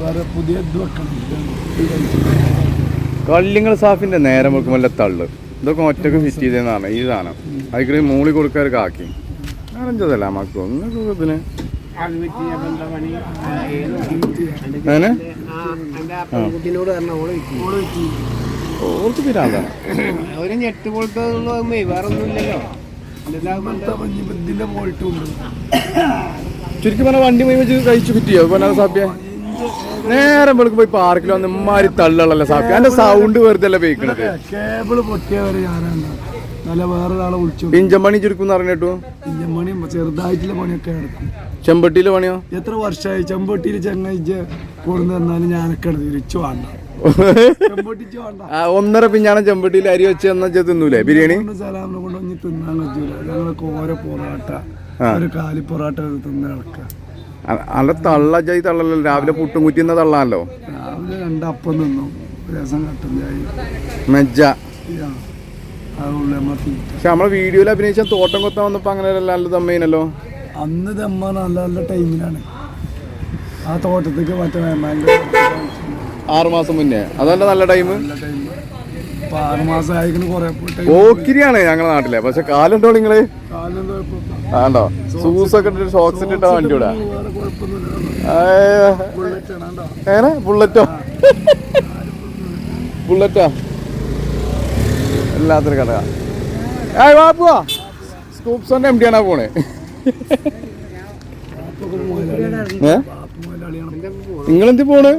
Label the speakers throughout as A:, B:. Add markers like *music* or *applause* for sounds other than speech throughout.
A: വേറെ പുതിയ ഇത് വെക്കണം.
B: കള്ളിങ്ങൾ സാഫിന്റെ നേരം വെക്കുമ്പോൾ തള്ളു. ഇതൊക്കെ ഒറ്റയ്ക്ക് ഫിറ്റ് ചെയ്തതാണ്. ഈ സാധനം. അതിക്ക് മൂളി കൊടുക്കാൻ കാക്കി. നാലഞ്ചതല്ല മക്കോ നിങ്ങൾക്ക് ഇതിന് അങ്ങനെ
C: കുട്ടിനോട് പറഞ്ഞ ഓൾ വിറ്റ്.
B: ഓർക്ക് പിരാന്താണ്.
C: ഒരു ഞെട്ട് പോലത്തെ വേറെ ഒന്നുമില്ലല്ലോ
A: ഇതിന്റെ പോയിട്ടും
B: ചുരുക്കി പറഞ്ഞ വണ്ടി പോയി വെച്ച് കഴിച്ചു ഫിറ്റ് ചെയ്യോ? പിന്നെ സാപ്പിയ നേരം വെളുക്ക് പോയി പാർക്കിൽ വന്ന് ഇമ്മാരി തള്ളല്ലേ സാഫി അതിന്റെ സൗണ്ട് വെറുതെ അല്ല
A: പൊട്ടിയവരെ ഞാനാണ് നല്ല വേറൊരാളെ ഒരാളെ വിളിച്ചു
B: ഇഞ്ചൻ പണി ചുരുക്കും അറിഞ്ഞിട്ടു
A: ഇഞ്ചമ്പണി ചെറുതായിട്ടുള്ള പണിയൊക്കെ
B: ചെമ്പട്ടിയിലെ പണിയോ?
A: എത്ര വർഷമായി? ചെമ്പട്ടിയിൽ ചങ്ങയിച്ച് കൊടുന്ന് തന്നാലും ഞാനൊക്കെ തിരിച്ചു വേണ്ട.
B: ഒന്നര പിഞ്ഞാണ് ചെമ്പട്ടിയിൽ അരി വെച്ച് തന്നാ തിന്നൂലേ? ബിരിയാണി?
A: കൊണ്ട് സലാമിനെ കൊണ്ട് തിന്നാൻ പറ്റൂല ഞങ്ങൾക്ക് ഓരോ പൊറാട്ട ഒരു കാലി പൊറോട്ട തിന്ന് കിടക്കുക
B: അല്ല തള്ള ജായി തള്ളല്ലോ? രാവിലെ പുട്ടും കുറ്റിന്ന തള്ളാണല്ലോ
A: രാവിലെ രണ്ടപ്പം നിന്നു രസം ചായ
B: മെജ്ജ. പക്ഷെ നമ്മളെ വീഡിയോയിൽ അഭിനയിച്ച തോട്ടം കൊത്താൻ വന്നപ്പോ അങ്ങനെ നല്ല തമ്മയിനല്ലോ
A: അന്ന് തമ്മ നല്ല നല്ല ടൈമിലാണ്. ആ തോട്ടത്തേക്ക് മറ്റേ ആറുമാസം
B: ആറു മാസം മുന്നേ. അതല്ല നല്ല ടൈം?
A: നല്ല ടൈം.
B: ഓക്കിരിയാണ് ഞങ്ങളെ നാട്ടിലെ. പക്ഷെ കാലുണ്ടോ
A: നിങ്ങൾ?
B: ആണ്ടോ? ഷൂസ് ഒക്കെ ഇട്ടിട്ട് ഷോക്സ് ഇട്ടിട്ട വണ്ടി വിടാ.
A: ഏനെ?
B: ഏ,
A: ബുള്ളറ്റ്
B: ബുള്ളറ്റോ ബുള്ളറ്റാ എല്ലാത്തൊരു കട ഏയ് വാപ്പുവാ സ്കൂപ്സോന്റെ എം ഡി ആണാ പോണേ. ഏ നിങ്ങളെന്തി പോണ്?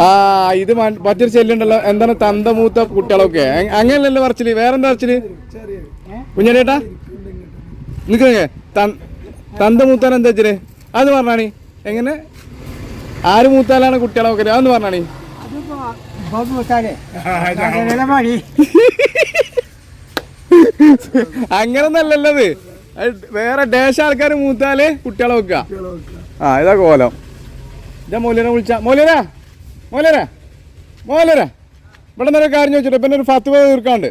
A: ആ?
B: ഇത് മറ്റൊരു ചെല്ലുണ്ടല്ലോ. എന്താണ് തന്തമൂത്ത കുട്ടികളൊക്കെ? അങ്ങനെയല്ലല്ലോ പറച്ചിൽ വേറെന്താ പറച്ചിൽ
A: കുഞ്ഞേട്ടാ
B: കുഞ്ഞനേട്ടാ തന്തമൂത്താൻ തന്ത മൂത്താൻ എന്താ വെച്ചിൽ അത് പറഞ്ഞാണി എങ്ങനെ? ആര് മൂത്താലാണ് കുട്ടികളൊക്കെ? അതെന്ന് പറഞ്ഞാണി *laughs* അങ്ങനെ അത്. വേറെ ദേശ ആൾക്കാർ മൂത്താൽ കുട്ടികളെ വെക്കുക ആ ഇതാ കോലം. ഇതാ മോലേനെ വിളിച്ച. മോലേരാ മോലേരാ മോലേരാ ഇവിടെ നിന്നൊരു കാര്യം ചോദിച്ചിട്ട് പിന്നെ ഒരു ഫത്ത് തീർക്കാണ്ട്.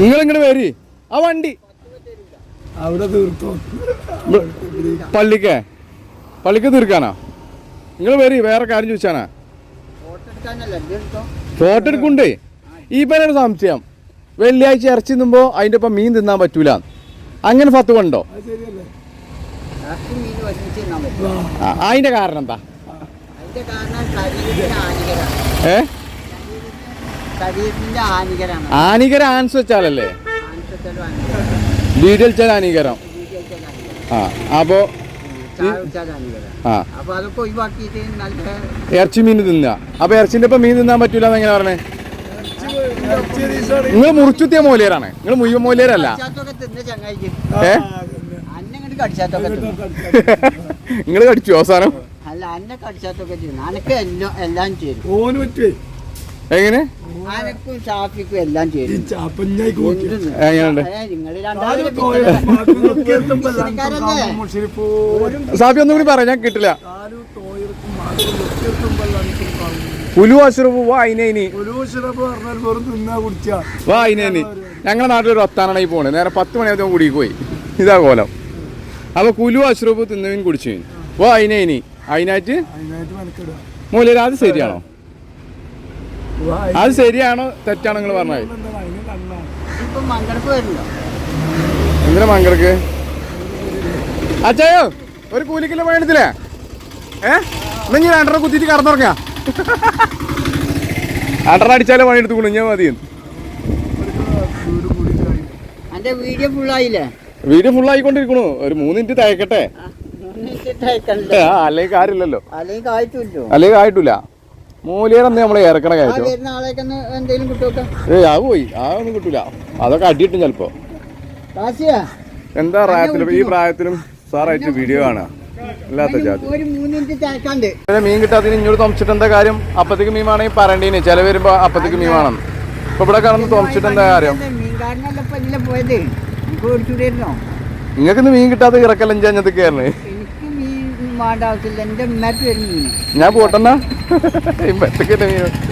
B: നിങ്ങൾ ഇങ്ങോട്ട് വരി. ആ വണ്ടി.
A: അവിടെ തീർത്തോ?
B: പള്ളിക്ക്. പള്ളിക്ക് തീർക്കാനാ? നിങ്ങൾ വരി വേറെ കാര്യം ചോദിച്ചാനാ. ഫോട്ടോ എടുക്കണ്ടേ? ഈ പേരൊരു സംശയം. വെള്ളിയാഴ്ച ഇറച്ചി തിന്നുമ്പോ അതിന്റെ ഒപ്പം മീൻ തിന്നാൻ പറ്റൂല അങ്ങനെ ഫത്ത് കൊണ്ടോ? അതിന്റെ കാരണം എന്താ? ഏ? ഹാനികരം ആൻസ് വെച്ചാലല്ലേ? ഡീറ്റെയിൽ വെച്ചാൽ
C: ആനികരം.
B: ആ അപ്പോ ആ. ഇറച്ചി മീൻ തിന്നുക അപ്പൊ ഇറച്ചിന്റെ ഇപ്പൊ മീൻ തിന്നാൻ പറ്റൂല എങ്ങനെ പറഞ്ഞേ? നിങ്ങൾ മുറിച്ചുത്തിയ മൂലേരാണ്. നിങ്ങൾ മുഴുവൻ മൂലേരല്ല.
C: കടിച്ചാത്തൊക്കെ തിന്നു.
B: നിങ്ങൾ കടിച്ചു അവസാനം?
C: അല്ല അന്നെ അനക്ക് എല്ലാം എല്ലാം ചേരും
A: ഓന് പറ്റുവേ?
B: എങ്ങനെ?
C: അനക്കും ഷാഫിക്കും എല്ലാം
A: പോലെ.
B: സാബി ഒന്നും കൂടി പറയാം ഞാൻ കിട്ടില്ല. ഞങ്ങളുടെ നാട്ടിൽ ഒരു ഒത്താനാണ് ഈ പോണേ. നേരെ പത്ത് മണിയാകുമ്പോൾ കൂടി പോയി. ഇതാ കോലം. അപ്പൊ കുലു അശ്രൂപ് തിന്നവൻ കുടിച്ചു. വാ അതിനേനി അതിനായിട്ട്
A: മെനക്കെടുക.
B: മൂല്യര് അത് ശരിയാണോ?
A: വാ,
B: അത് ശരിയാണോ? തെറ്റാണോ നിങ്ങൾ പറഞ്ഞത്?
C: മങ്കടക്ക്
B: എന്തിനാ മംഗൾക്ക് അച്ചായോ ഒരു കൂലിക്കില്ല പണിയെടുത്തില്ലേ ഏ? എന്നാ ഞാൻ രണ്ടര കുത്തിയിട്ട് കടന്നുറങ്ങാ. രണ്ടര അടിച്ചാലേ പണിയെടുത്തു ഞാൻ മതി
C: എന്റെ വീഡിയോ ഫുള്ളായില്ലേ
B: വീഡിയോ ഫുൾ ആയിക്കൊണ്ടിരിക്കണു. ഒരു മൂന്ന് മിനിറ്റ് തയ്ക്കട്ടെ അല്ലെങ്കിൽ കാര്യമില്ലല്ലോ.
C: അല്ലെങ്കിൽ ആയിട്ടില്ലോ.
B: മൂലിയറന്ന് നമ്മളെ ഇറക്കണ
C: കാര്യം
B: ഏയ് അത് പോയി. അതൊന്നും കിട്ടൂല. അതൊക്കെ അടിയിട്ടും ചിലപ്പോ. എന്താ പ്രായത്തിലും ഈ പ്രായത്തിലും സാറായിട്ട് വീഡിയോ കാണുക. അല്ലാത്ത ജാതി. മീൻ കിട്ടാത്തതിന് ഇങ്ങോട്ട് തുമച്ചിട്ട് എന്താ കാര്യം? അപ്പത്തേക്ക് മീൻ വേണമെങ്കിൽ പറയേണ്ടീന്. ചില വരുമ്പോ അപ്പത്തേക്ക് മീൻ വേണം. ഇപ്പൊ ഇവിടെ കിടന്ന് തുമച്ചിട്ട് എന്താ കാര്യം?
C: മീൻകാരനല്ല ഇപ്പൊ ഇതിലെ പോയത് എനിക്ക് ഓടിച്ചുകൂടിയിരുന്നോ
B: നിങ്ങൾക്ക് ഇന്ന് മീൻ കിട്ടാതെ ഇറക്കല്ല അഞ്ചഞ്ഞത്ത്
C: എനിക്ക് മീൻ വേണ്ട ആവശ്യമില്ല. എന്റെ ഉമ്മക്ക് വരും മീൻ.
B: ഞാൻ പോട്ടെന്നാ. മീൻ.